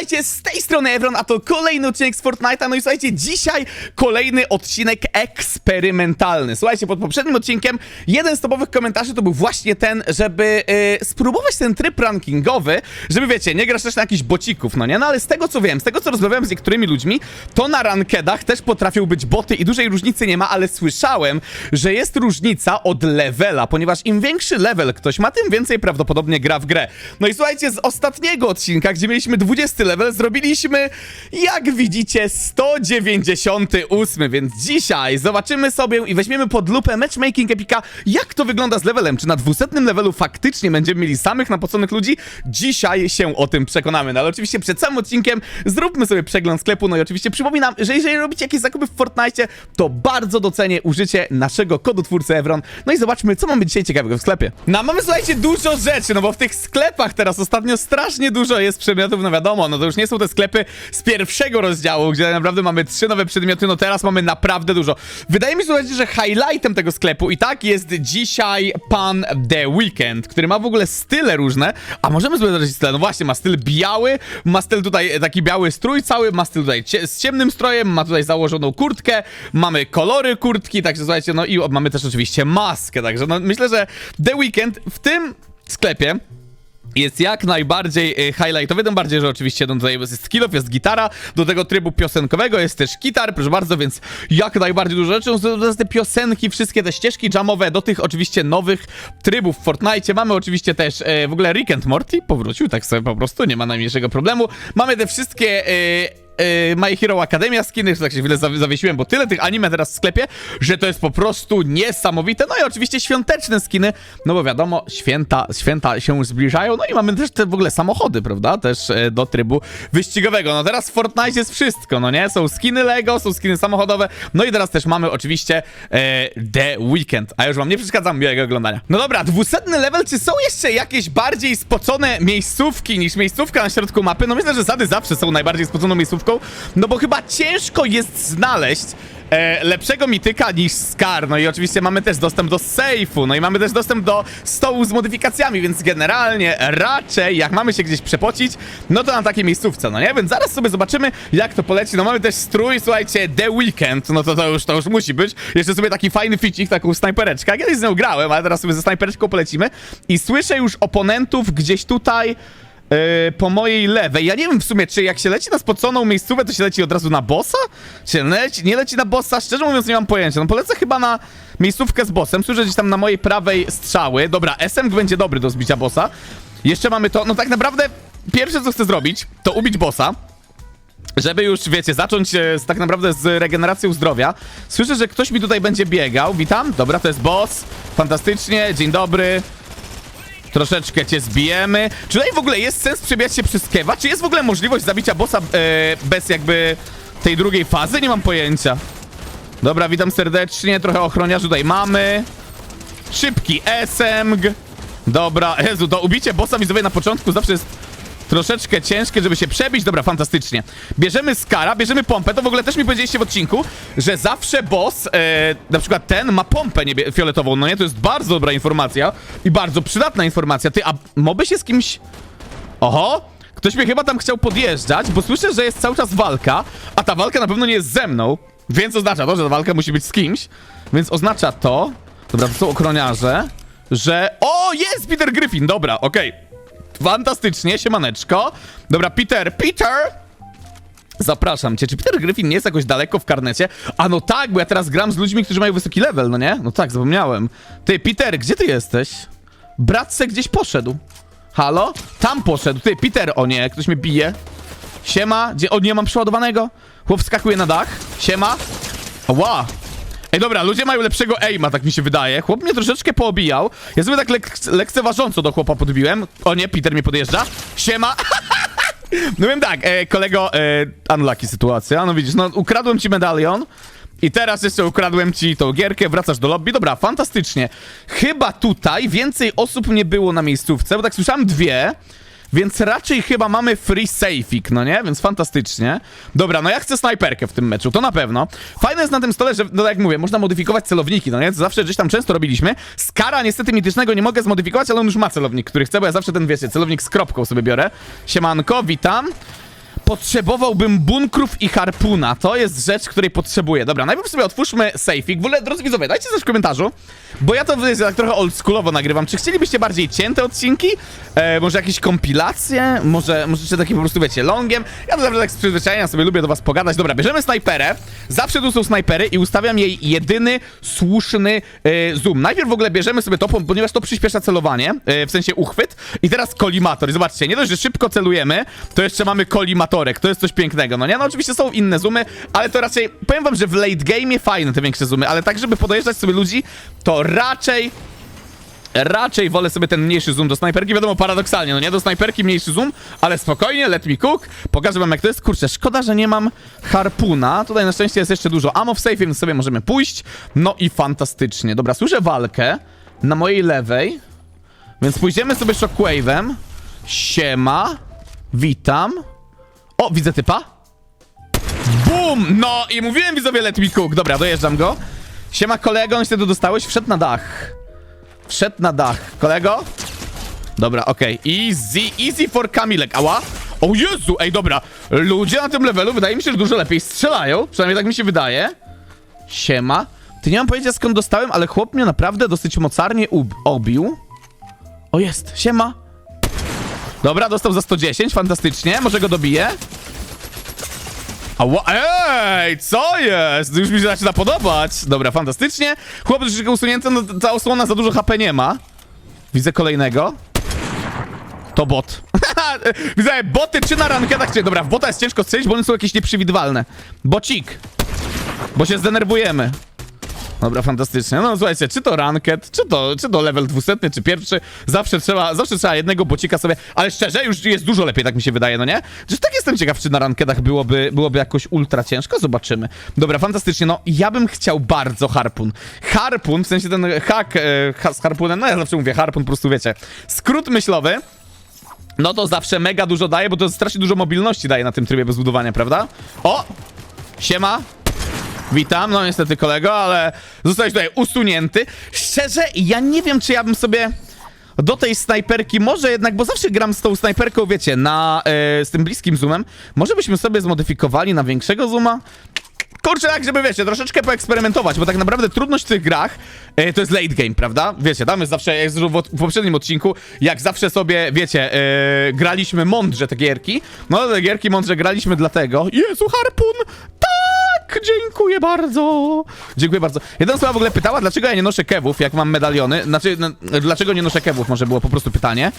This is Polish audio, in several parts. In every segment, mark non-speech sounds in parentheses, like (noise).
witajcie z tej strony Evron, a to kolejny odcinek z Fortnite'a. No i słuchajcie, dzisiaj kolejny odcinek eksperymentalny. Słuchajcie, pod poprzednim odcinkiem jeden z topowych komentarzy to był właśnie ten, żeby yy, spróbować ten tryb rankingowy, żeby wiecie, nie grasz też na jakichś bocików, no nie? No ale z tego co wiem, z tego co rozmawiałem z niektórymi ludźmi, to na rankedach też potrafią być boty i dużej różnicy nie ma, ale słyszałem, że jest różnica od levela, ponieważ im większy level ktoś ma, tym więcej prawdopodobnie gra w grę. No i słuchajcie, z ostatniego odcinka, gdzie mieliśmy 20 level, zrobiliśmy, jak widzicie, 198, więc dzisiaj zobaczymy sobie i weźmiemy pod lupę matchmaking Epika, jak to wygląda z levelem. Czy na 200 levelu faktycznie będziemy mieli samych napoconych ludzi? Dzisiaj się o tym przekonamy. No ale oczywiście przed samym odcinkiem zróbmy sobie przegląd sklepu. No i oczywiście przypominam, że jeżeli robicie jakieś zakupy w Fortnite, to bardzo docenię użycie naszego kodu twórcy Evron. No i zobaczmy, co mamy dzisiaj ciekawego w sklepie. No mamy, słuchajcie, dużo rzeczy, no bo w tych sklepach teraz ostatnio strasznie dużo jest przedmiotów, no wiadomo, no to już nie są te sklepy z pierwszego rozdziału, gdzie naprawdę mamy trzy nowe przedmioty, no teraz mamy naprawdę dużo. Wydaje mi się, że highlightem tego sklepu i tak jest dzisiaj pan The Weekend, który ma w ogóle style różne, a możemy sobie zobaczyć style, no właśnie, ma styl biały, ma styl tutaj taki biały strój cały, ma styl tutaj z ciemnym strojem, ma tutaj założoną kurtkę, mamy kolory kurtki, także słuchajcie, no i mamy też oczywiście maskę, także no myślę, że The Weekend w tym sklepie jest jak najbardziej y, highlightowy, tym bardziej, że oczywiście no, tutaj jest skill jest gitara, do tego trybu piosenkowego jest też gitar, proszę bardzo, więc jak najbardziej dużo rzeczy, to to te piosenki, wszystkie te ścieżki jamowe do tych oczywiście nowych trybów w Fortnite, mamy oczywiście też e, w ogóle Rick and Morty powrócił, tak sobie po prostu, nie ma najmniejszego problemu, mamy te wszystkie... E, e, My Hero Academia skiny, że tak się chwilę zawi- zawiesiłem, bo tyle tych anime teraz w sklepie, że to jest po prostu niesamowite. No i oczywiście świąteczne skiny, no bo wiadomo, święta, święta się zbliżają, no i mamy też te w ogóle samochody, prawda, też e, do trybu wyścigowego. No teraz w Fortnite jest wszystko, no nie? Są skiny Lego, są skiny samochodowe, no i teraz też mamy oczywiście e, The Weekend, a już wam nie przeszkadzam miłego oglądania. No dobra, 200 level, czy są jeszcze jakieś bardziej spocone miejscówki niż miejscówka na środku mapy? No myślę, że Sady zawsze są najbardziej spoconą miejscówką, no bo chyba ciężko jest znaleźć e, lepszego mityka niż Scar. No i oczywiście mamy też dostęp do sejfu, no i mamy też dostęp do stołu z modyfikacjami, więc generalnie raczej jak mamy się gdzieś przepocić, no to na takiej miejscówce, no nie? Więc zaraz sobie zobaczymy, jak to poleci. No mamy też strój, słuchajcie, The Weekend, no to to już, to już musi być. Jeszcze sobie taki fajny ficik, taką snajpereczkę. Kiedyś z nią grałem, ale teraz sobie ze snajpereczką polecimy. I słyszę już oponentów gdzieś tutaj... Yy, po mojej lewej. Ja nie wiem w sumie, czy jak się leci na spoconą miejscówkę, to się leci od razu na bossa? Czy leci, nie leci na bossa? Szczerze mówiąc, nie mam pojęcia. No polecę chyba na miejscówkę z bossem. Słyszę gdzieś tam na mojej prawej strzały. Dobra, SMG będzie dobry do zbicia bossa. Jeszcze mamy to. No tak naprawdę, pierwsze co chcę zrobić, to ubić bossa. Żeby już, wiecie, zacząć e, z, tak naprawdę z regeneracją zdrowia. Słyszę, że ktoś mi tutaj będzie biegał. Witam. Dobra, to jest boss. Fantastycznie. Dzień dobry. Troszeczkę cię zbijemy. Czy tutaj w ogóle jest sens przebijać się przez kewa? Czy jest w ogóle możliwość zabicia bossa e, bez jakby tej drugiej fazy? Nie mam pojęcia. Dobra, witam serdecznie. Trochę ochroniarzy tutaj mamy. Szybki SMG. Dobra, Jezu, to ubicie bossa widzowie na początku zawsze jest troszeczkę ciężkie, żeby się przebić. Dobra, fantastycznie. Bierzemy skara, bierzemy pompę. To w ogóle też mi powiedzieliście w odcinku, że zawsze boss, e, na przykład ten, ma pompę fioletową. No nie, to jest bardzo dobra informacja i bardzo przydatna informacja. Ty, a moby się z kimś... Oho! Ktoś mnie chyba tam chciał podjeżdżać, bo słyszę, że jest cały czas walka, a ta walka na pewno nie jest ze mną, więc oznacza to, że ta walka musi być z kimś, więc oznacza to... Dobra, to są ochroniarze, że... O, jest Peter Griffin! Dobra, okej. Fantastycznie, siemaneczko. Dobra, Peter, Peter! Zapraszam cię. Czy Peter Griffin nie jest jakoś daleko w karnecie? A no tak, bo ja teraz gram z ludźmi, którzy mają wysoki level, no nie? No tak, zapomniałem. Ty, Peter, gdzie ty jesteś? Brat se gdzieś poszedł. Halo? Tam poszedł. Ty, Peter, o nie, ktoś mnie bije. Siema, gdzie... O, nie mam przeładowanego. Chłop wskakuje na dach. Siema. Ła. Ej, dobra, ludzie mają lepszego aima, tak mi się wydaje. Chłop mnie troszeczkę poobijał. Ja sobie tak lek lekceważąco do chłopa podbiłem. O nie, Peter mnie podjeżdża. Siema. (laughs) No wiem tak, e, kolego, e, unlucky sytuacja. No widzisz, no ukradłem ci medalion. I teraz jeszcze ukradłem ci tą gierkę, wracasz do lobby. Dobra, fantastycznie. Chyba tutaj więcej osób nie było na miejscówce, bo tak słyszałem dwie. Więc raczej chyba mamy free safeik, no nie? Więc fantastycznie. Dobra, no ja chcę snajperkę w tym meczu, to na pewno. Fajne jest na tym stole, że, no jak mówię, można modyfikować celowniki, no nie? Zawsze gdzieś tam często robiliśmy. Skara niestety mitycznego nie mogę zmodyfikować, ale on już ma celownik, który chcę, bo ja zawsze ten, wiecie, celownik z kropką sobie biorę. Siemanko, witam. Potrzebowałbym bunkrów i harpuna. To jest rzecz, której potrzebuję. Dobra, najpierw sobie otwórzmy safe'ik. W ogóle, drodzy widzowie, dajcie coś w komentarzu, bo ja to tak trochę oldschoolowo nagrywam. Czy chcielibyście bardziej cięte odcinki? E, może jakieś kompilacje? Może, może czy takie po prostu, wiecie, longiem? Ja to zawsze tak z przyzwyczajenia sobie lubię do was pogadać. Dobra, bierzemy snajperę. Zawsze tu są snajpery i ustawiam jej jedyny słuszny e, zoom. Najpierw w ogóle bierzemy sobie to, po- ponieważ to przyspiesza celowanie, e, w sensie uchwyt. I teraz kolimator. Zobaczcie, nie dość, że szybko celujemy, to jeszcze mamy To jest coś pięknego, no nie? No oczywiście są inne zoomy, ale to raczej, powiem wam, że w late game fajne te większe zoomy, ale tak, żeby podojeżdżać sobie ludzi, to raczej Raczej wolę sobie ten mniejszy zoom do snajperki. Wiadomo, paradoksalnie, no nie do snajperki mniejszy zoom, ale spokojnie, let me cook. Pokażę wam jak to jest. Kurczę, szkoda, że nie mam harpuna. Tutaj na szczęście jest jeszcze dużo ammo w safe, więc sobie możemy pójść. No i fantastycznie. Dobra, słyszę walkę na mojej lewej, więc pójdziemy sobie shockwave'em. Siema. Witam. O, widzę typa. Bum! No i mówiłem widzowie let me cook. Dobra, dojeżdżam go. Siema kolego, niestety dostałeś, wszedł na dach. Wszedł na dach. Kolego? Dobra, okej. Easy, easy for Kamilek. Ała. O Jezu, ej, dobra. Ludzie na tym levelu wydaje mi się, że dużo lepiej strzelają. Przynajmniej tak mi się wydaje. Siema. Ty nie mam pojęcia skąd dostałem, ale chłop mnie naprawdę dosyć mocarnie obił. O, jest. Siema. Dobra, dostał za 110, fantastycznie. Może go dobiję? Ała, ej, co jest? Już mi się zaczyna podobać. Dobra, fantastycznie. Chłop troszeczkę usunięty, no ta osłona za dużo HP nie ma. Widzę kolejnego. To bot. (laughs) Widzę, boty czy na ranketach, czy... Dobra, w bota jest ciężko strzelić, bo one są jakieś nieprzewidywalne. Bocik. Bo się zdenerwujemy. Dobra, fantastycznie. No słuchajcie, czy to ranket, czy to, czy to level 200, czy pierwszy, zawsze trzeba, zawsze trzeba jednego bocika sobie, ale szczerze, już jest dużo lepiej, tak mi się wydaje, no nie? Czyż tak jestem ciekaw, czy na ranketach byłoby, byłoby jakoś ultra ciężko? Zobaczymy. Dobra, fantastycznie, no ja bym chciał bardzo harpun. Harpun, w sensie ten hak e, ha, z harpunem, no ja zawsze mówię harpun, po prostu wiecie. Skrót myślowy, no to zawsze mega dużo daje, bo to strasznie dużo mobilności daje na tym trybie bez budowania, prawda? O! Siema! Witam, no niestety kolego, ale zostałeś tutaj usunięty. Szczerze, ja nie wiem, czy ja bym sobie do tej snajperki, może jednak, bo zawsze gram z tą snajperką, wiecie, na, e, z tym bliskim zoomem, może byśmy sobie zmodyfikowali na większego zooma? Kurczę, tak, żeby wiecie, troszeczkę poeksperymentować, bo tak naprawdę trudność w tych grach e, to jest late game, prawda? Wiecie, tam jest zawsze, jak w, w poprzednim odcinku, jak zawsze sobie, wiecie, e, graliśmy mądrze te gierki. No te gierki mądrze graliśmy dlatego. Jezu, harpun! Dziękuję bardzo! Dziękuję bardzo. Jedna osoba w ogóle pytała, dlaczego ja nie noszę kewów, jak mam medaliony. Znaczy, no, dlaczego nie noszę kewów, może było po prostu pytanie.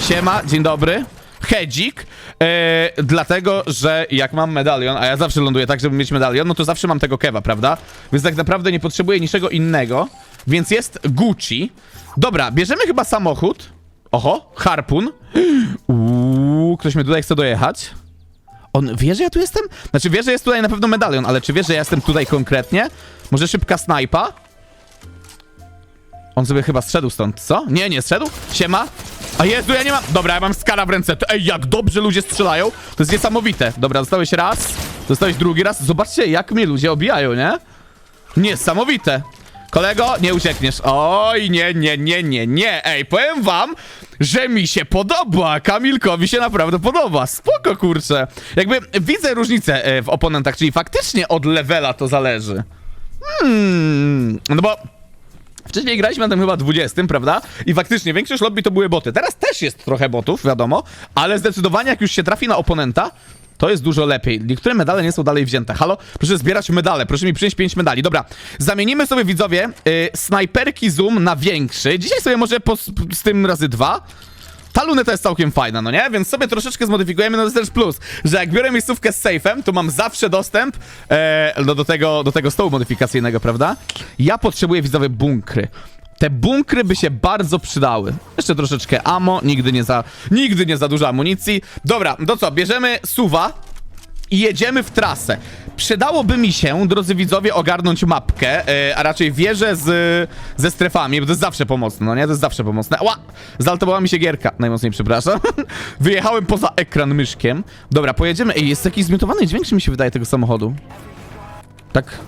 Siema, dzień dobry. Hedzik, e, dlatego, że jak mam medalion, a ja zawsze ląduję tak, żeby mieć medalion, no to zawsze mam tego kewa, prawda? Więc tak naprawdę nie potrzebuję niczego innego, więc jest Gucci. Dobra, bierzemy chyba samochód. Oho, harpun. (gasps) Uuu, ktoś mnie tutaj chce dojechać. On wie, że ja tu jestem? Znaczy wie, że jest tutaj na pewno medalion, ale czy wie, że ja jestem tutaj konkretnie? Może szybka snajpa? On sobie chyba zszedł stąd, co? Nie, nie zszedł? Siema? A Jezu, ja nie mam... Dobra, ja mam skara w ręce. Ej, jak dobrze ludzie strzelają. To jest niesamowite. Dobra, dostałeś raz, dostałeś drugi raz. Zobaczcie, jak mnie ludzie obijają, nie? Niesamowite. Kolego, nie uciekniesz. Oj, nie, nie, nie, nie, nie. Ej, powiem wam, że mi się podoba. Kamilkowi się naprawdę podoba. Spoko, kurczę. Jakby widzę różnicę e, w oponentach, czyli faktycznie od levela to zależy. Hmm, no bo Wcześniej graliśmy na tym chyba 20, prawda? I faktycznie większość lobby to były boty. Teraz też jest trochę botów, wiadomo, ale zdecydowanie jak już się trafi na oponenta, to jest dużo lepiej. Niektóre medale nie są dalej wzięte. Halo? Proszę zbierać medale, proszę mi przynieść 5 medali. Dobra, zamienimy sobie widzowie y, snajperki zoom na większy. Dzisiaj sobie może z tym razy dwa. Ta luneta jest całkiem fajna, no nie? Więc sobie troszeczkę zmodyfikujemy, no to jest też plus, że jak biorę miejscówkę z safe'em, to mam zawsze dostęp e, do, do, tego, do tego stołu modyfikacyjnego, prawda? Ja potrzebuję widzowie bunkry. Te bunkry by się bardzo przydały. Jeszcze troszeczkę ammo, nigdy nie za, nigdy nie za dużo amunicji. Dobra, to co, bierzemy suwa i jedziemy w trasę. Przydałoby mi się, drodzy widzowie, ogarnąć mapkę, e, a raczej wieżę z, ze strefami, bo to jest zawsze pomocne, no nie? To jest zawsze pomocne. Ła! Zaltowała mi się gierka, najmocniej przepraszam. (laughs) Wyjechałem poza ekran myszkiem. Dobra, pojedziemy. Ej, jest taki zmiotowany dźwięk, czy mi się wydaje, tego samochodu. Tak...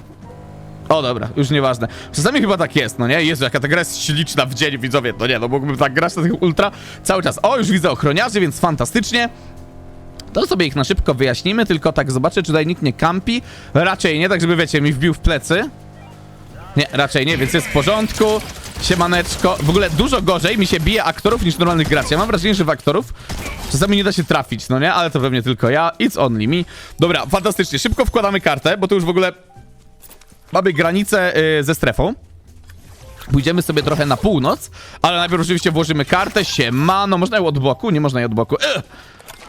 O, dobra, już nieważne. Czasami chyba tak jest, no nie? Jezu, jaka ta gra jest śliczna w dzień, widzowie. No nie, no mógłbym tak grać na tych ultra cały czas. O, już widzę ochroniarzy, więc fantastycznie. To sobie ich na szybko wyjaśnimy, tylko tak zobaczę, czy tutaj nikt nie kampi. Raczej nie, tak żeby wiecie, mi wbił w plecy. Nie, raczej nie, więc jest w porządku. Siemaneczko. W ogóle dużo gorzej mi się bije aktorów niż normalnych graczy. Ja mam wrażenie, że w aktorów czasami nie da się trafić, no nie? Ale to pewnie tylko ja. It's only me. Dobra, fantastycznie. Szybko wkładamy kartę, bo to już w ogóle mamy granicę y, ze strefą. Pójdziemy sobie trochę na północ, ale najpierw oczywiście włożymy kartę. Siemano, można ją od boku? Nie można jej od boku. Ugh.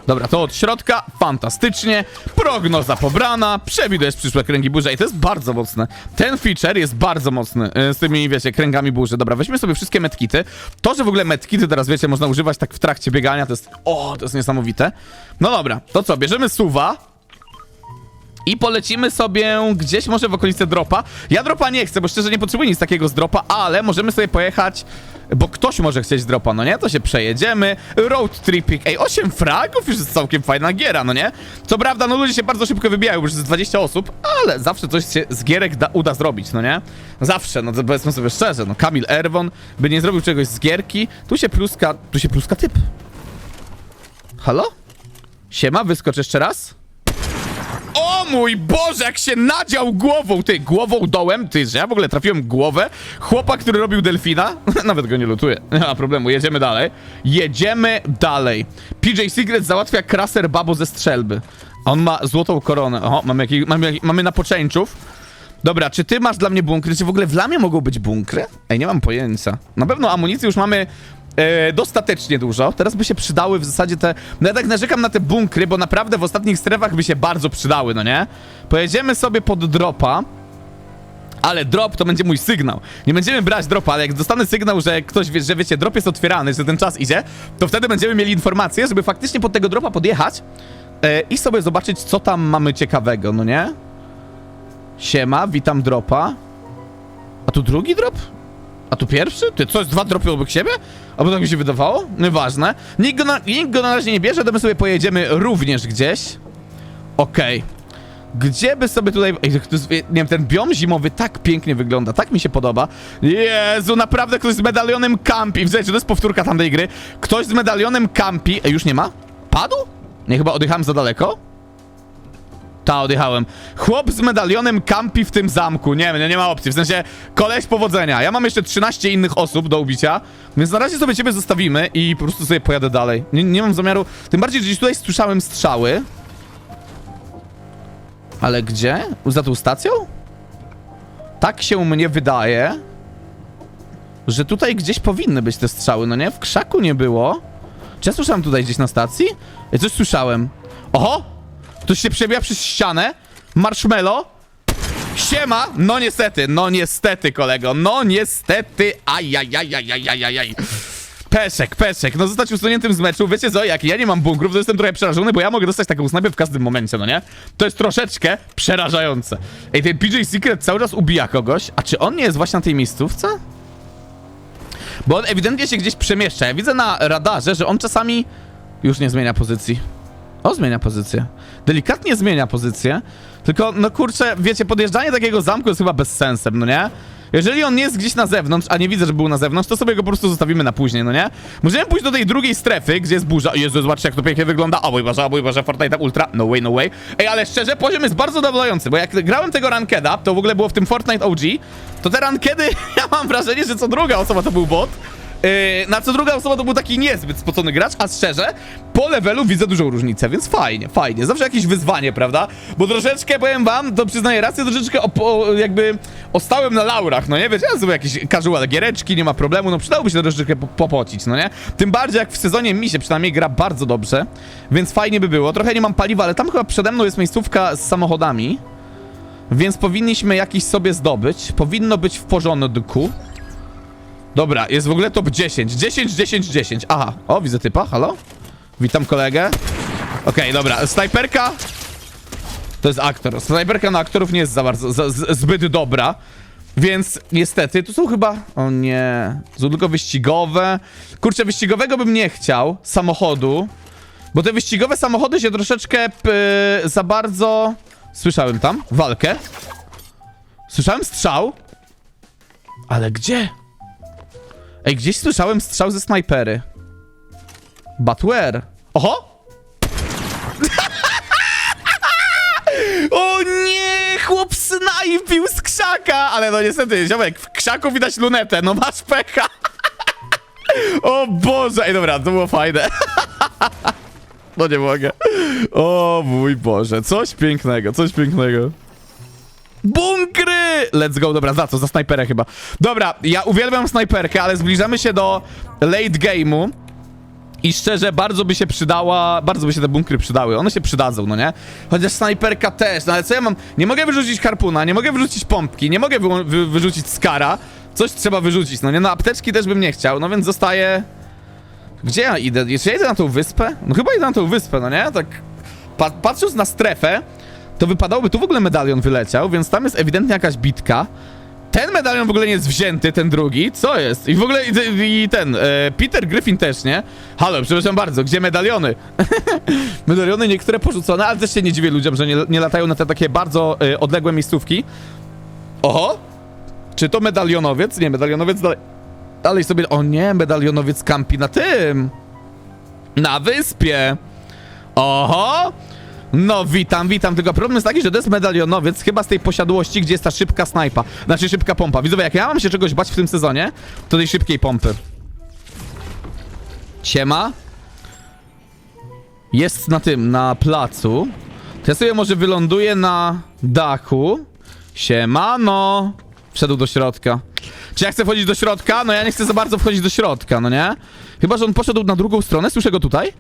Dobra, to od środka, fantastycznie. Prognoza pobrana, przewidujesz przyszłe kręgi burzy i to jest bardzo mocne. Ten feature jest bardzo mocny y, z tymi, wiecie, kręgami burzy. Dobra, weźmy sobie wszystkie medkity. To, że w ogóle medkity teraz, wiecie, można używać tak w trakcie biegania, to jest... O, to jest niesamowite. No dobra, to co, bierzemy suwa. I polecimy sobie gdzieś może w okolice dropa. Ja dropa nie chcę, bo szczerze nie potrzebuję nic takiego z dropa, ale możemy sobie pojechać, bo ktoś może chcieć dropa, no nie? To się przejedziemy. Road tripping. Ej, 8 fragów już jest całkiem fajna giera, no nie? Co prawda, no ludzie się bardzo szybko wybijają, już jest 20 osób, ale zawsze coś się z gierek da, uda zrobić, no nie? Zawsze, no to powiedzmy sobie szczerze, no Kamil Erwon by nie zrobił czegoś z gierki. Tu się pluska, tu się pluska typ. Halo? Siema, wyskocz jeszcze raz? O mój Boże, jak się nadział głową, ty, głową dołem, ty, że ja w ogóle trafiłem głowę. Chłopak, który robił delfina, (laughs) nawet go nie lutuję, nie ma problemu, jedziemy dalej. Jedziemy dalej. PJ Secret załatwia kraser babo ze strzelby. On ma złotą koronę. Oho, mamy, jaki, mamy, mamy napoczęczów. Dobra, czy ty masz dla mnie bunkry? Czy w ogóle w lamie mogą być bunkry? Ej, nie mam pojęcia. Na pewno amunicji już mamy e, dostatecznie dużo. Teraz by się przydały w zasadzie te... No ja tak narzekam na te bunkry, bo naprawdę w ostatnich strefach by się bardzo przydały, no nie? Pojedziemy sobie pod dropa. Ale drop to będzie mój sygnał. Nie będziemy brać dropa, ale jak dostanę sygnał, że ktoś wie, że wiecie, drop jest otwierany, że ten czas idzie, to wtedy będziemy mieli informację, żeby faktycznie pod tego dropa podjechać e, i sobie zobaczyć, co tam mamy ciekawego, no nie? Siema, witam dropa. A tu drugi drop? A tu pierwszy? Ty, co dwa dropy obok siebie? Albo tak mi się wydawało? Nieważne. Nikt go na, nikt go na razie nie bierze, to my sobie pojedziemy również gdzieś. Okej. Gdzie by sobie tutaj... Ej, nie wiem, ten biom zimowy tak pięknie wygląda, tak mi się podoba. Jezu, naprawdę ktoś z medalionem kampi. Widzicie, to jest powtórka tamtej gry. Ktoś z medalionem kampi... Ej, już nie ma? Padł? Nie, chyba odjechałem za daleko? Ta, odjechałem. Chłop z medalionem kampi w tym zamku. Nie, nie, nie ma opcji. W sensie, koleś powodzenia. Ja mam jeszcze 13 innych osób do ubicia, więc na razie sobie ciebie zostawimy i po prostu sobie pojadę dalej. Nie, nie mam zamiaru... Tym bardziej, że gdzieś tutaj słyszałem strzały. Ale gdzie? Za tą stacją? Tak się mnie wydaje, że tutaj gdzieś powinny być te strzały, no nie? W krzaku nie było. Czy ja słyszałem tutaj gdzieś na stacji? Ja coś słyszałem. Oho! Ktoś się przebija przez ścianę. Marshmallow. Siema! No niestety, no niestety, kolego. No niestety. Ajajajajajajajaj. Peszek, peszek. No zostać usuniętym z meczu. Wiecie co, jak ja nie mam bunkrów, to jestem trochę przerażony, bo ja mogę dostać taką snajpę w każdym momencie, no nie? To jest troszeczkę przerażające. Ej, ten PJ Secret cały czas ubija kogoś. A czy on nie jest właśnie na tej miejscówce? Bo on ewidentnie się gdzieś przemieszcza. Ja widzę na radarze, że on czasami już nie zmienia pozycji. O, zmienia pozycję. Delikatnie zmienia pozycję. Tylko, no kurczę, wiecie, podjeżdżanie takiego zamku jest chyba bez sensem, no nie? Jeżeli on jest gdzieś na zewnątrz, a nie widzę, że był na zewnątrz, to sobie go po prostu zostawimy na później, no nie? Możemy pójść do tej drugiej strefy, gdzie jest burza. Jezu, zobaczcie, jak to pięknie wygląda. O mój Boże, o mój Boże, Fortnite Ultra. No way, no way. Ej, ale szczerze, poziom jest bardzo zadowalający, bo jak grałem tego rankeda, to w ogóle było w tym Fortnite OG, to te rankedy, (laughs) ja mam wrażenie, że co druga osoba to był bot. Yy, na co druga osoba to był taki niezbyt spocony gracz, a szczerze, po levelu widzę dużą różnicę, więc fajnie, fajnie. Zawsze jakieś wyzwanie, prawda? Bo troszeczkę, powiem wam, to przyznaję rację, troszeczkę op- o, jakby ostałem na laurach, no nie? Wiecie, ja sobie jakieś casual giereczki, nie ma problemu, no przydałoby się troszeczkę po- popocić, no nie? Tym bardziej jak w sezonie mi się przynajmniej gra bardzo dobrze, więc fajnie by było. Trochę nie mam paliwa, ale tam chyba przede mną jest miejscówka z samochodami, więc powinniśmy jakiś sobie zdobyć. Powinno być w porządku. Dobra, jest w ogóle top 10. 10, 10, 10. Aha, o, widzę typa, halo? Witam kolegę. Okej, dobra, snajperka... To jest aktor. Snajperka na aktorów nie jest za bardzo, za, zbyt dobra. Więc niestety, tu są chyba... O nie... Są tylko wyścigowe. Kurczę, wyścigowego bym nie chciał. Samochodu. Bo te wyścigowe samochody się troszeczkę za bardzo... Słyszałem tam walkę. Słyszałem strzał. Ale gdzie? Ej, gdzieś słyszałem strzał ze snajpery. But where? Oho! (laughs) o nie! Chłop snajpił z krzaka! Ale no niestety, ziomek, w krzaku widać lunetę, no masz pecha! (laughs) o Boże! Ej, dobra, to było fajne. (laughs) no nie mogę. O mój Boże, coś pięknego, coś pięknego. Bunkry! Let's go, dobra, za co? Za snajperę chyba. Dobra, ja uwielbiam snajperkę, ale zbliżamy się do late game'u. I szczerze, bardzo by się przydała, bardzo by się te bunkry przydały. One się przydadzą, no nie? Chociaż snajperka też, no ale co ja mam? Nie mogę wyrzucić harpuna, nie mogę wyrzucić pompki, nie mogę wy wy wyrzucić skara. Coś trzeba wyrzucić, no nie? No apteczki też bym nie chciał, no więc zostaje... Gdzie ja idę? Czy ja idę na tą wyspę? No chyba idę na tą wyspę, no nie? Tak pa patrząc na strefę, to wypadałoby, tu w ogóle medalion wyleciał, więc tam jest ewidentnie jakaś bitka. Ten medalion w ogóle nie jest wzięty, ten drugi. Co jest? I w ogóle i, i ten, e, Peter Griffin też, nie? Halo, przepraszam bardzo, gdzie medaliony? (laughs) medaliony niektóre porzucone, ale też się nie dziwię ludziom, że nie, nie latają na te takie bardzo e, odległe miejscówki. Oho! Czy to medalionowiec? Nie, medalionowiec dalej, dalej sobie... O nie, medalionowiec kampi na tym! Na wyspie! Oho! No witam, witam, tylko problem jest taki, że to jest medalionowiec chyba z tej posiadłości, gdzie jest ta szybka snajpa, znaczy szybka pompa. Widzowie, jak ja mam się czegoś bać w tym sezonie, to tej szybkiej pompy. Siema. Jest na tym, na placu. To ja sobie może wyląduję na dachu. Siemano. Wszedł do środka. Czy ja chcę wchodzić do środka? No ja nie chcę za bardzo wchodzić do środka, no nie? Chyba, że on poszedł na drugą stronę, słyszę go tutaj?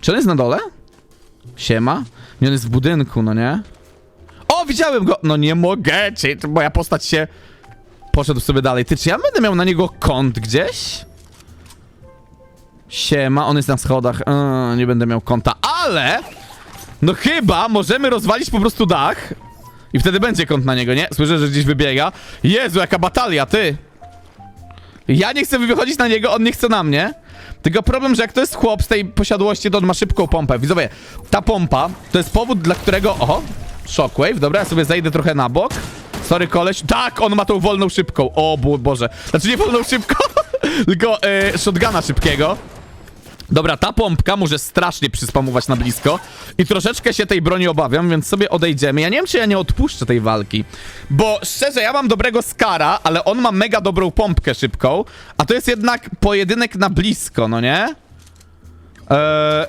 Czy on jest na dole? Siema? Nie, on jest w budynku, no nie? O, widziałem go! No nie mogę, czy moja postać się... Poszedł sobie dalej. Ty, czy ja będę miał na niego kąt gdzieś? Siema, on jest na schodach. Eee, nie będę miał kąta, ale... No chyba możemy rozwalić po prostu dach. I wtedy będzie kąt na niego, nie? Słyszę, że gdzieś wybiega. Jezu, jaka batalia, ty! Ja nie chcę wychodzić na niego, on nie chce na mnie. Tylko problem, że jak to jest chłop z tej posiadłości, to on ma szybką pompę. Widzowie, ta pompa to jest powód, dla którego... Oho, shockwave, dobra, ja sobie zejdę trochę na bok. Sorry, koleś. Tak, on ma tą wolną szybką. O bo, Boże. Znaczy nie wolną szybką, (laughs) tylko yy, shotguna szybkiego. Dobra, ta pompka może strasznie przyspamować na blisko i troszeczkę się tej broni obawiam, więc sobie odejdziemy. Ja nie wiem, czy ja nie odpuszczę tej walki, bo szczerze, ja mam dobrego Skara, ale on ma mega dobrą pompkę szybką, a to jest jednak pojedynek na blisko, no nie? Eee,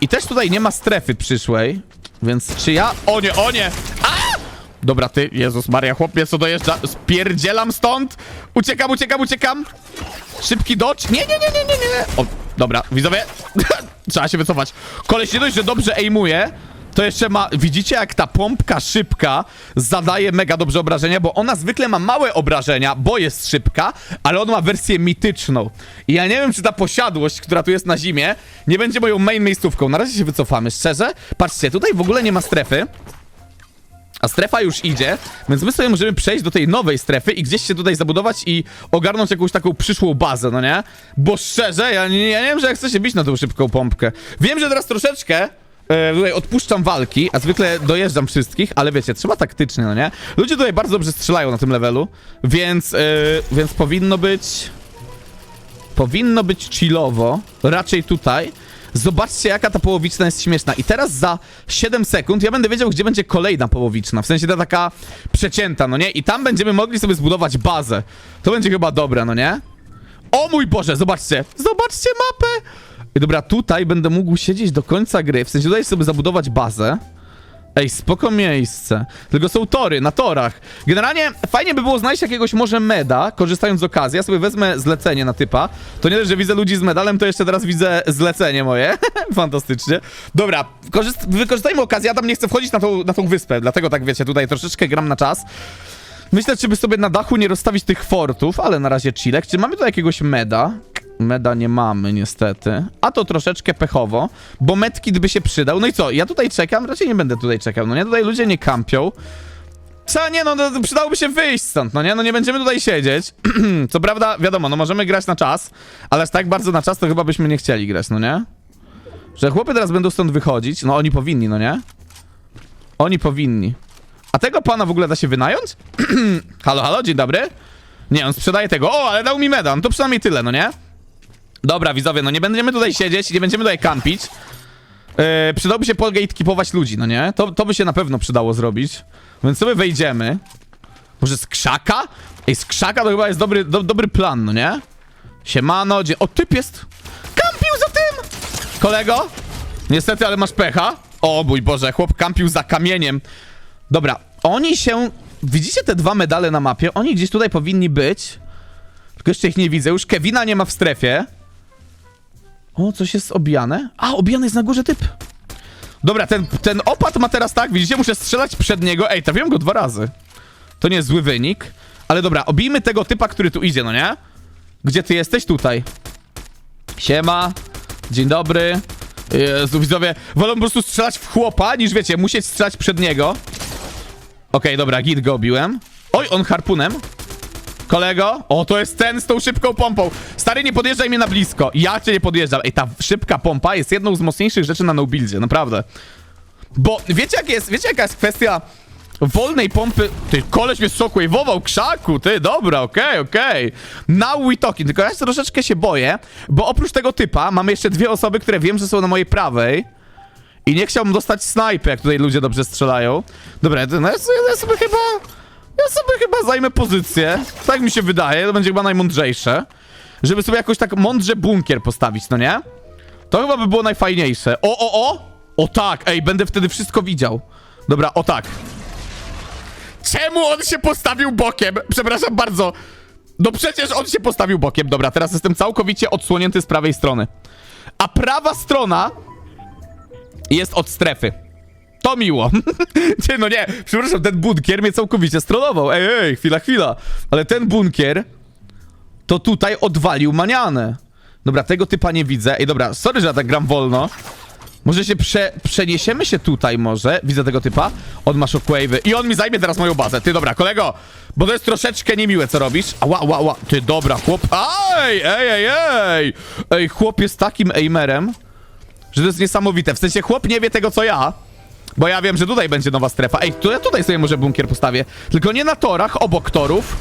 I też tutaj nie ma strefy przyszłej, więc czy ja... O nie, o nie! A! Dobra, ty, Jezus Maria, chłop mnie co dojeżdża. Spierdzielam stąd! Uciekam, uciekam, uciekam! Szybki dodge. Nie, nie, nie, nie, nie, nie. O, dobra, widzowie. (laughs) Trzeba się wycofać. Koleś nie dość, że dobrze aimuje, to jeszcze ma... Widzicie, jak ta pompka szybka zadaje mega dobrze obrażenia, bo ona zwykle ma małe obrażenia, bo jest szybka, ale on ma wersję mityczną. I ja nie wiem, czy ta posiadłość, która tu jest na zimie, nie będzie moją main miejscówką. Na razie się wycofamy, szczerze. Patrzcie, tutaj w ogóle nie ma strefy. A strefa już idzie, więc my sobie możemy przejść do tej nowej strefy i gdzieś się tutaj zabudować i ogarnąć jakąś taką przyszłą bazę, no nie? Bo szczerze, ja nie, ja nie wiem, że jak chcę się bić na tą szybką pompkę. Wiem, że teraz troszeczkę e, tutaj odpuszczam walki, a zwykle dojeżdżam wszystkich, ale wiecie, trzeba taktycznie, no nie? Ludzie tutaj bardzo dobrze strzelają na tym levelu, więc, e, więc powinno być... Powinno być chillowo, raczej tutaj. Zobaczcie, jaka ta połowiczna jest śmieszna. I teraz za 7 sekund ja będę wiedział, gdzie będzie kolejna połowiczna. W sensie ta taka przecięta, no nie? I tam będziemy mogli sobie zbudować bazę. To będzie chyba dobre, no nie? O mój Boże, zobaczcie! Zobaczcie mapę! Dobra, tutaj będę mógł siedzieć do końca gry. W sensie tutaj sobie zabudować bazę. Ej, spoko miejsce. Tylko są tory, na torach. Generalnie fajnie by było znaleźć jakiegoś może meda, korzystając z okazji. Ja sobie wezmę zlecenie na typa. To nie dość, że widzę ludzi z medalem, to jeszcze teraz widzę zlecenie moje. (laughs) Fantastycznie. Dobra, korzyst- wykorzystajmy okazję. Ja tam nie chcę wchodzić na tą, na tą wyspę, dlatego tak wiecie, tutaj troszeczkę gram na czas. Myślę, czy by sobie na dachu nie rozstawić tych fortów, ale na razie chillek. Czy mamy tu jakiegoś meda? Meda nie mamy niestety. A to troszeczkę pechowo, bo medkit by się przydał. No i co, ja tutaj czekam? Raczej nie będę tutaj czekał, no nie? Tutaj ludzie nie kampią. Co, nie no, no przydałoby się wyjść stąd, no nie? No nie będziemy tutaj siedzieć. (clears throat) co prawda, wiadomo, no możemy grać na czas, ale tak bardzo na czas to chyba byśmy nie chcieli grać, no nie? Że chłopy teraz będą stąd wychodzić, no oni powinni, no nie? Oni powinni. A tego pana w ogóle da się wynająć? (clears throat) halo, halo, dzień dobry. Nie, on sprzedaje tego. O, ale dał mi meda, no to przynajmniej tyle, no nie? Dobra, widzowie, no nie będziemy tutaj siedzieć, nie będziemy tutaj kampić. e, przydałoby się gatekeepować ludzi, no nie? To, to by się na pewno przydało zrobić. Więc sobie wejdziemy. Może z krzaka? Ej, z krzaka to chyba jest dobry, do, dobry plan, no nie? Siemano, gdzie... O, typ jest! Kampił za tym! Kolego? Niestety, ale masz pecha. O mój Boże, chłop kampił za kamieniem. Dobra, oni się... Widzicie te dwa medale na mapie? Oni gdzieś tutaj powinni być. Tylko jeszcze ich nie widzę. Już Kevina nie ma w strefie. O, coś jest obijane. A, obijany jest na górze typ. Dobra, ten, ten opad ma teraz tak, widzicie, muszę strzelać przed niego. Ej, trafiłem go dwa razy. To nie jest zły wynik. Ale dobra, obijmy tego typa, który tu idzie, no nie? Gdzie ty jesteś? Tutaj. Siema. Dzień dobry. Jezu, widzowie, wolę po prostu strzelać w chłopa, niż wiecie, musieć strzelać przed niego. Okej, dobra, git go obiłem. Oj, on harpunem. Kolego? O, to jest ten z tą szybką pompą. Stary, nie podjeżdżaj mnie na blisko. Ja cię nie podjeżdżam. Ej, ta szybka pompa jest jedną z mocniejszych rzeczy na no-buildzie, naprawdę. Bo wiecie, jak jest, wiecie jaka jest kwestia wolnej pompy... Ty, koleś mnie shockwave'ował krzaku, ty, dobra, okej, okej. Now we talking, tylko ja troszeczkę się boję, bo oprócz tego typa mamy jeszcze dwie osoby, które wiem, że są na mojej prawej. I nie chciałbym dostać snajpy, jak tutaj ludzie dobrze strzelają. Dobra, no ja, sobie, ja sobie chyba... Ja sobie chyba zajmę pozycję. Tak mi się wydaje, to będzie chyba najmądrzejsze. Żeby sobie jakoś tak mądrze bunkier postawić, no nie? To chyba by było najfajniejsze. O, o, o! O tak, ej, będę wtedy wszystko widział. Dobra, o tak. Czemu on się postawił bokiem? Przepraszam bardzo. No przecież on się postawił bokiem. Dobra, teraz jestem całkowicie odsłonięty z prawej strony. A prawa strona jest od strefy. To miło. (laughs) nie, no nie, przepraszam, ten bunkier mnie całkowicie strollował. Ej, ej, chwila, chwila. Ale ten bunkier to tutaj odwalił manianę. Dobra, tego typa nie widzę. Ej, dobra, sorry, że ja tak gram wolno. Może się prze, przeniesiemy się tutaj może. Widzę tego typa. On ma shockwave'y. I on mi zajmie teraz moją bazę. Ty, dobra, kolego. Bo to jest troszeczkę niemiłe, co robisz. Ała, ała, ała. Ty, dobra, chłop. Ej, ej, ej, ej. Ej, chłop jest takim aimerem, że to jest niesamowite. W sensie chłop nie wie tego, co ja. Bo ja wiem, że tutaj będzie nowa strefa. Ej, to ja tutaj sobie może bunkier postawię. Tylko nie na torach, obok torów.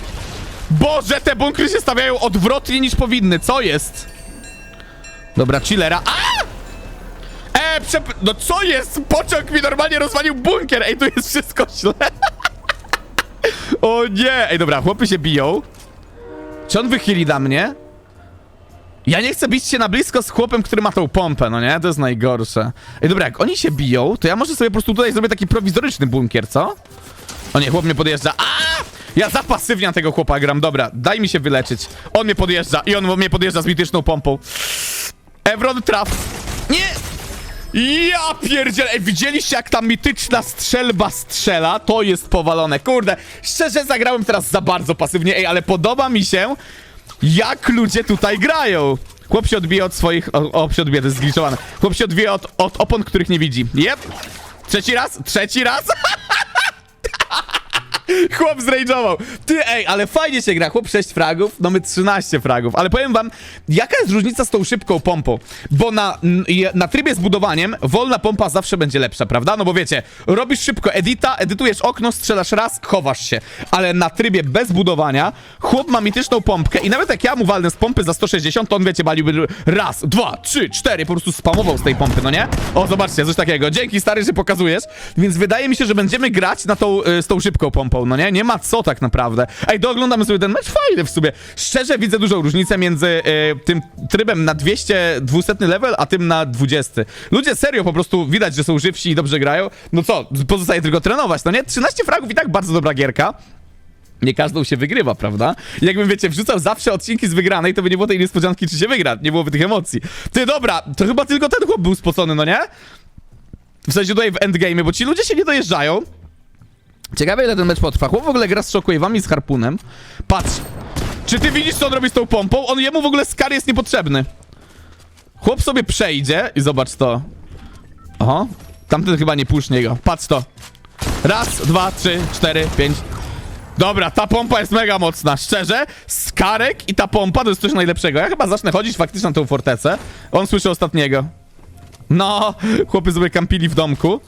Boże, te bunkry się stawiają odwrotnie niż powinny. Co jest? Dobra, chillera. A! E, przep... No co jest? Pociąg mi normalnie rozwalił bunkier. Ej, tu jest wszystko źle. (laughs) o nie. Ej, dobra, chłopy się biją. Czy on wychyli na mnie? Ja nie chcę bić się na blisko z chłopem, który ma tą pompę, no nie? To jest najgorsze. Ej, dobra, jak oni się biją, to ja może sobie po prostu tutaj zrobię taki prowizoryczny bunkier, co? O nie, chłop mnie podjeżdża. A! Ja zapasywniam tego chłopa gram. Dobra, daj mi się wyleczyć. On mnie podjeżdża i on mnie podjeżdża z mityczną pompą. Evron traf. Nie! Ja pierdzielę, Ej, widzieliście jak ta mityczna strzelba strzela? To jest powalone, kurde, szczerze zagrałem teraz za bardzo pasywnie, ej, ale podoba mi się, jak ludzie tutaj grają. Chłop się odbije od swoich, o, o się odbije, to jest. Chłop się odbije od, od opon, których nie widzi. Jep. Trzeci raz, trzeci raz. (laughs) (laughs) Chłop zrajdżował. Ty, ej, ale fajnie się gra. Chłop 6 fragów, no my 13 fragów. Ale powiem wam, jaka jest różnica z tą szybką pompą? Bo na, na trybie z budowaniem wolna pompa zawsze będzie lepsza, prawda? No bo wiecie, robisz szybko edita, edytujesz okno, strzelasz raz, chowasz się. Ale na trybie bez budowania chłop ma mityczną pompkę i nawet jak ja mu walnę z pompy za 160, to on wiecie, baliłby raz, dwa, trzy, cztery, po prostu spamował z tej pompy, no nie? O, zobaczcie, coś takiego. Dzięki stary, że pokazujesz. Więc wydaje mi się, że będziemy grać na tą, y, z tą szybką pompą, no nie? Nie ma co tak naprawdę. Ej, dooglądamy sobie ten mecz, fajny w sumie. Szczerze widzę dużą różnicę między y, tym trybem na 200, 200 level, a tym na 20. Ludzie serio po prostu widać, że są żywsi i dobrze grają. No co, pozostaje tylko trenować, no nie? 13 fragów i tak bardzo dobra gierka. Nie każdą się wygrywa, prawda? Jakbym, wiecie, wrzucał zawsze odcinki z wygranej, to by nie było tej niespodzianki, czy się wygra. Nie byłoby tych emocji. Ty, dobra, to chyba tylko ten chłop był spocony, no nie? W sensie tutaj w endgame, bo ci ludzie się nie dojeżdżają. Ciekawe, ile ten mecz potrwa. Chłop w ogóle gra z shockwave'ami, z harpunem. Patrz. Czy ty widzisz, co on robi z tą pompą? On jemu w ogóle skar jest niepotrzebny. Chłop sobie przejdzie i zobacz to. Oho. Tamten chyba nie pusznie go. Patrz to. Raz, dwa, trzy, cztery, pięć. Dobra, ta pompa jest mega mocna, szczerze. Skarek i ta pompa to jest coś najlepszego. Ja chyba zacznę chodzić faktycznie na tą fortecę. On słyszy ostatniego. No, chłopy sobie kampili w domku.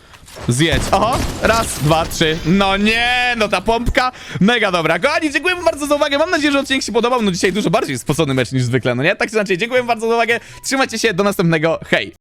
Zjedź. Oho, raz, dwa, trzy. No nie, no ta pompka. Mega dobra. Kochani, dziękuję bardzo za uwagę. Mam nadzieję, że odcinek się podobał. No dzisiaj dużo bardziej spocony mecz niż zwykle, no nie? Tak czy inaczej, dziękuję bardzo za uwagę. Trzymajcie się, do następnego. Hej.